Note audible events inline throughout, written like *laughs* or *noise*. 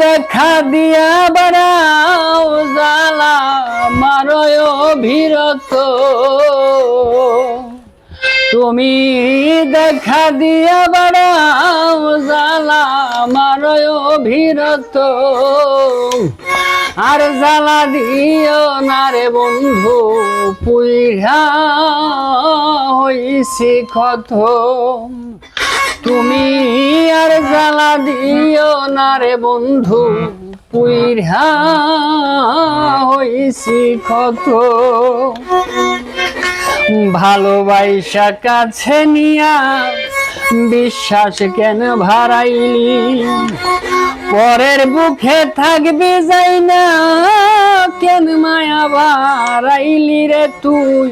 দেখা দিয়া বাড়াও জ্বালা, মারয় অভিরত। তুমি দেখা দিয়া বাড়াও জ্বালা, মারয় অভিরত। আর জ্বালা দিও না রে বন্ধু পুইরা হইছি ক্ষত তুমি আর জ্বালা দিও না রে বন্ধু পুইরা হইছি ক্ষত। ভালোবাসা কাছে নিয়া বিশ্বাস কেন ভারাইলি? পরের বুকে থাকবি যাই না, কেন মায়া ভারাইলি রে তুই?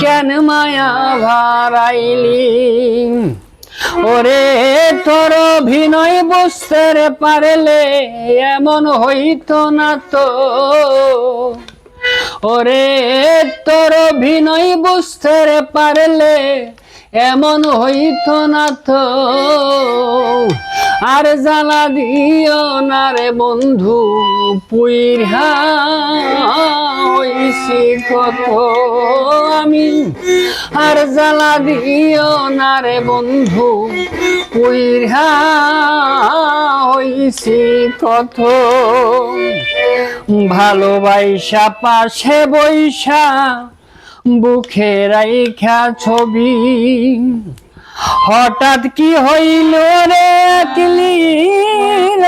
কেন মায়া ভারাইলি? ওরে তোর অভিনয় বুঝতে পারলে এমন হইতো না তো। ওরে তোর অভিনয় বুঝতে পারলে এমন হইতো না তো। আর জ্বালা দিও না রে বন্ধু পুইরা কত আমি। আর জ্বালা দিও না রে বন্ধু পুইরা কত ভালোবাসা পাশে বৈশা বুকে রাইখা ছবি। হঠাৎ কি হইল রে একলি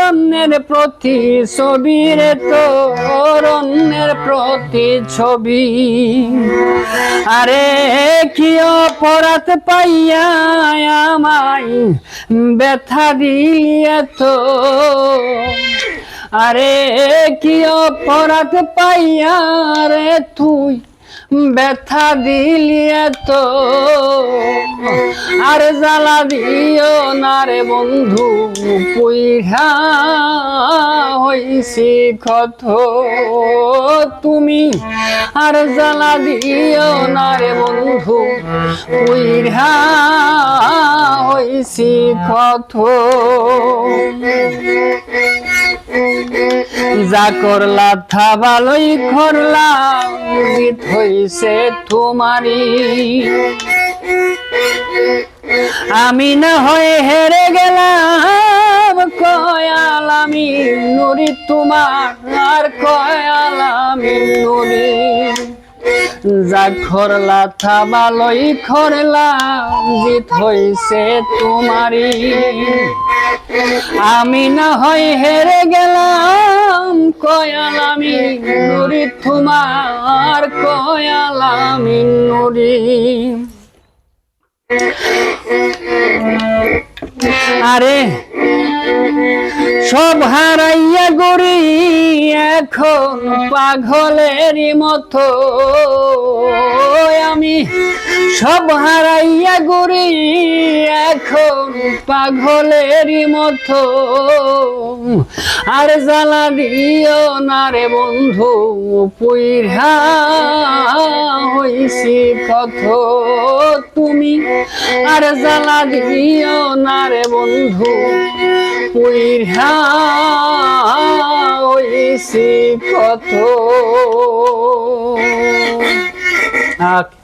অন্যের প্রতি? ছবি রে তোর অন্যের প্রতি ছবি। আরে কি অপরাধ পাইয়া আমায় ব্যথা দিলিয়ে তো? আরে কি অপরাধ পাইয়া রে তুই ব্যথা দিলি তো আর জ্বালা দিও না রে বন্ধু পুইরা হইছি ক্ষত। তুমি আর জ্বালা দিও না রে বন্ধু পুইরা হইছি ক্ষত। যা করলা থা ভালোই করলা জিত হইছে তোমারই। আমি না হয়ে হেরে গেলাম, কয়াল আমি নুরি, তোমার আর কয়াল আমি নুরি। যা খরলা থা ভালোই খরলা জিত হইছে তোমারই। আমি না হয় হেরে গেলাম, কয়াল আমি নুরি, তোমার কয়াল আমি নুরি। আরে, সব হারাইয়া গড়ি। এখন পাগলেরই মতো। আমি সব হারাইয়া গড়ি এখন পাগলেরই মতো। আর জ্বালা দিও না রে বন্ধু, পুইরা হইছি কত তুমি আর জ্বালা দিও না রে বন্ধু, পুইরা হইছি আ- *laughs*